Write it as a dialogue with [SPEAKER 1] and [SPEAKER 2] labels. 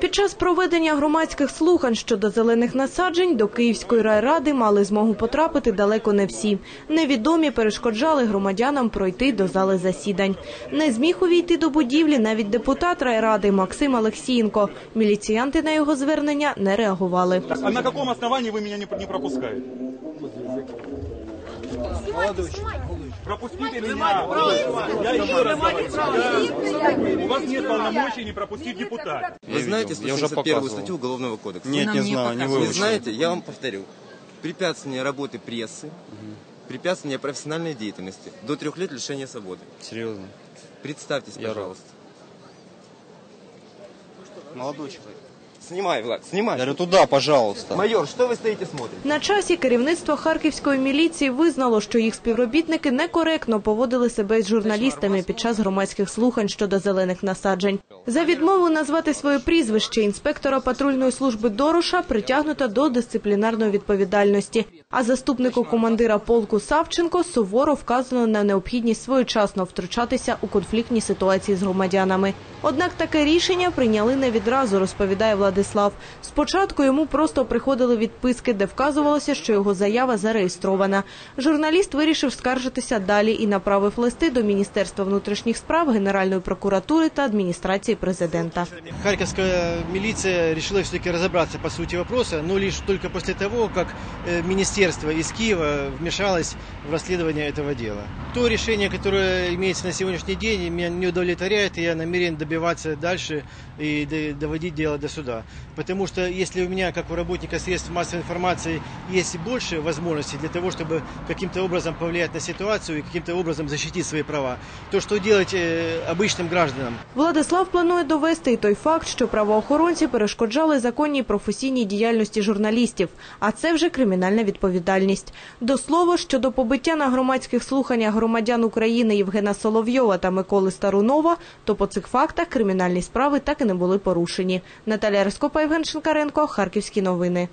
[SPEAKER 1] Під час проведення громадських слухань щодо зелених насаджень до Київської райради мали змогу потрапити далеко не всі. Невідомі перешкоджали громадянам пройти до зали засідань. Не зміг увійти до будівлі навіть депутат райради Максим Олексієнко. Міліціянти на його звернення не реагували.
[SPEAKER 2] А на каком основании вы меня не, не пропускаете? Пропустите меня. Я еще раз говорю. У вас нет полномочий не пропустить депутата.
[SPEAKER 3] Вы знаете
[SPEAKER 4] я уже
[SPEAKER 3] 171
[SPEAKER 4] показывал.
[SPEAKER 3] статью Уголовного кодекса?
[SPEAKER 4] Нет, не знаю, не
[SPEAKER 3] Не
[SPEAKER 4] выучил.
[SPEAKER 3] знаете? Я вам повторю. Препятствование работы прессы, препятствование профессиональной деятельности до трех лет лишения свободы.
[SPEAKER 4] Серьезно.
[SPEAKER 3] Представьтесь, пожалуйста.
[SPEAKER 4] Молодой человек.
[SPEAKER 3] Снимай, Влад, снимай.
[SPEAKER 4] Я говорю, туда, пожалуйста.
[SPEAKER 3] Майор, что вы стоите смотрите?
[SPEAKER 1] На часі керівництво харківської міліції визнало, що їх співробітники некоректно поводили себе з журналістами під час громадських слухань щодо зелених насаджень. За відмову назвати своє прізвище інспектора патрульної служби Дороша притягнуто до дисциплінарної відповідальності. А заступнику командира полку Савченко суворо вказано на необхідність своєчасно втручатися у конфліктні ситуації з громадянами. Однак таке рішення прийняли не відразу, розповідає Владислав. Спочатку йому просто приходили відписки, де вказувалося, що його заява зареєстрована. Журналіст вирішив скаржитися далі і направив листи до Міністерства внутрішніх справ, Генеральної прокуратури та адміністрації президента.
[SPEAKER 5] Харьковская милиция решила все-таки разобраться по сути вопроса, но лишь только после того, как э, министерство из Киева вмешалось в расследование этого дела. То решение, которое имеется на сегодняшний день, меня не удовлетворяет, и я намерен добиваться дальше и до- доводить дело до суда. Потому что если у меня, как у работника средств массовой информации, есть больше возможностей для того, чтобы каким-то образом повлиять на ситуацию и каким-то образом защитить свои права, то что делать э, обычным гражданам?
[SPEAKER 1] Владислав планує довести і той факт, що правоохоронці перешкоджали законній професійній діяльності журналістів, а це вже кримінальна відповідальність. До слова, щодо побиття на громадських слуханнях громадян України Євгена Соловйова та Миколи Старунова, то по цих фактах кримінальні справи так і не були порушені. Наталя Рескопа, Євген Шинкаренко, Харківські новини.